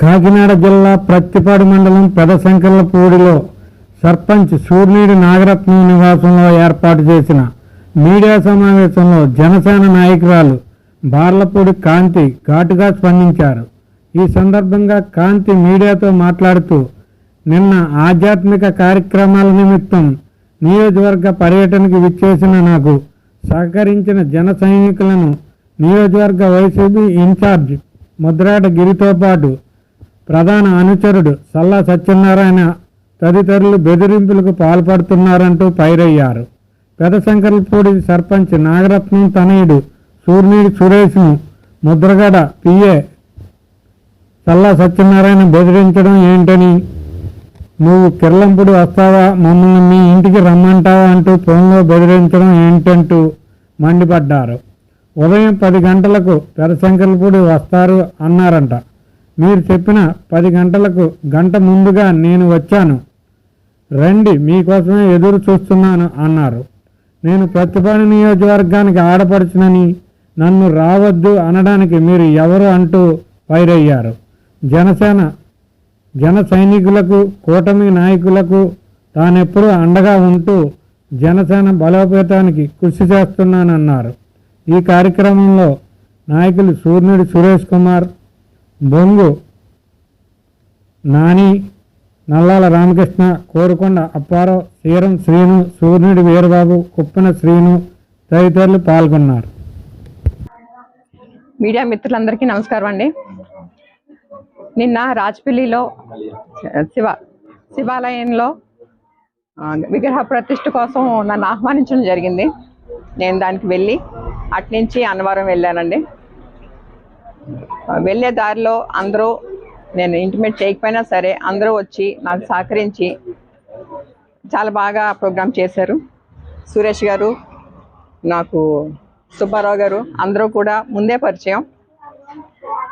కాకినాడ జిల్లా ప్రత్తిపాడు మండలం పెదశంకర్లపూడిలో సర్పంచ్ సూర్నీడి నాగరత్నం నివాసంలో ఏర్పాటు చేసిన మీడియా సమావేశంలో జనసేన నాయకురాలు బార్లపూడి కాంతి ఘాటుగా స్పందించారు. ఈ సందర్భంగా కాంతి మీడియాతో మాట్లాడుతూ నిన్న ఆధ్యాత్మిక కార్యక్రమాల నిమిత్తం నియోజకవర్గ పర్యటనకు విచ్చేసిన నాకు సహకరించిన జన సైనికులను నియోజకవర్గ వైసీపీ ఇన్ఛార్జ్ ముద్రాట గిరితో పాటు ప్రధాన అనుచరుడు సల్లా సత్యనారాయణ తదితరులు బెదిరింపులకు పాల్పడుతున్నారంటూ పైరయ్యారు. పెదశంకరపూడి సర్పంచ్ నాగరత్నం తనయుడు సూర్యుడి సురేష్ను ముద్రగడ పిఏ సల్లా సత్యనారాయణ బెదిరించడం ఏంటని? నువ్వు కిర్లంపుడు వస్తావా? మమ్మల్ని మీ ఇంటికి రమ్మంటావా? అంటూ ఫోన్లో బెదిరించడం ఏంటంటూ మండిపడ్డారు. ఉదయం పది గంటలకు పెదశంకర్పూడి వస్తారు అన్నారంట. మీరు చెప్పిన పది గంటలకు గంట ముందుగా నేను వచ్చాను. రండి మీకోసమే ఎదురు చూస్తున్నాను అన్నారు. నేను ప్రతిపాడు నియోజకవర్గానికి ఆడపడుచునని నన్ను రావద్దు అనడానికి మీరు ఎవరు అంటూ పైరయ్యారు. జనసేన జన సైనికులకు కూటమి నాయకులకు తానెప్పుడూ అండగా ఉంటూ జనసేన బలోపేతానికి కృషి చేస్తున్నానన్నారు. ఈ కార్యక్రమంలో నాయకులు సూర్యుడి సురేష్ కుమార్ బొంగు. నాని నల్లాల రామకృష్ణ కోరుకొండ అప్పారావు సీరం శ్రీను సూర్యుడి వీరబాబు కుప్పన శ్రీను తదితరులు పాల్గొన్నారు. మీడియా మిత్రులందరికీ నమస్కారం అండి. నిన్న రాజపల్లిలో శివ శివాలయంలో విగ్రహ ప్రతిష్ఠ కోసం నన్ను ఆహ్వానించడం జరిగింది. నేను దానికి వెళ్ళి అట్నుంచి అన్నవరం వెళ్ళానండి. వెళ్ళే దారిలో అందరూ నేను ఇంటిమేట్ చేయకపోయినా సరే అందరూ వచ్చి నాకు సహకరించి చాలా బాగా ప్రోగ్రామ్ చేశారు. సురేష్ గారు నాకు సుబ్బారావు గారు అందరూ కూడా ముందే పరిచయం.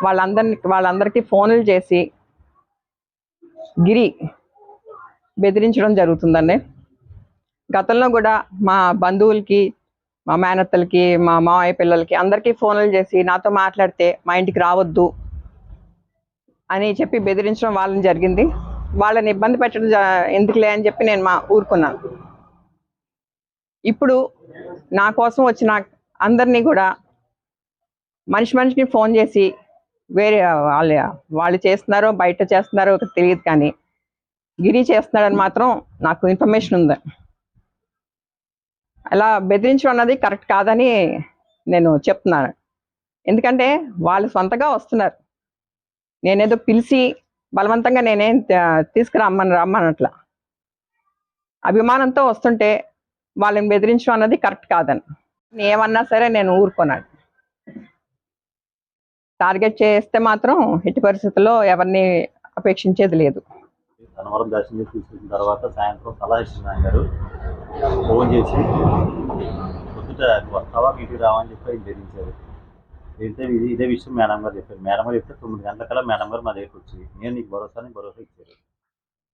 వాళ్ళందరిని వాళ్ళందరికీ ఫోన్లు చేసి గిరి బెదిరించడం జరుగుతుందండి. గతంలో కూడా మా బంధువులకి మా మేనత్తలకి మా మావయ్య పిల్లలకి అందరికీ ఫోన్లు చేసి నాతో మాట్లాడితే మా ఇంటికి రావద్దు అని చెప్పి బెదిరించడం వాళ్ళని జరిగింది. వాళ్ళని ఇబ్బంది పెట్టడం ఎందుకులే అని చెప్పి నేను మా ఊరుకున్నాను. ఇప్పుడు నా కోసం వచ్చిన అందరినీ కూడా మనిషి మనిషిని ఫోన్ చేసి వేరే వాళ్ళ వాళ్ళు చేస్తున్నారో బయట చేస్తున్నారో తెలియదు కానీ గిరి చేస్తున్నాడని మాత్రం నాకు ఇన్ఫర్మేషన్ ఉంది. అలా బెదిరించడం అన్నది కరెక్ట్ కాదని నేను చెప్తున్నాను. ఎందుకంటే వాళ్ళు సొంతగా వస్తున్నారు. నేనేదో పిలిచి బలవంతంగా నేనేం త- తీసుకురమ్మని రమ్మనట్లా. అభిమానంతో వస్తుంటే వాళ్ళని బెదిరించడం అన్నది కరెక్ట్ కాదని. ఏమన్నా సరే నేను ఊరుకున్నాను టార్గెట్ చేస్తే మాత్రం ఎట్టి పరిస్థితుల్లో ఎవరిని అపేక్షించేది లేదు. ధనవరం దర్శనం చేసి తీసుకొచ్చిన తర్వాత సాయంత్రం సలహా ఇచ్చిన గారు. ఫోన్ చేసి పొద్దుట వస్తావా? మీటికి రావని చెప్పి ఆయన జరిగించారు అయితే ఇది ఇదే విషయం మేడం గారు చెప్పారు. మేడం గారు చెప్తే తొమ్మిది గంటలకల్లా మేడం గారు మా దగ్గరికి వచ్చి నేను నీకు భరోసా అని భరోసా ఇచ్చారు.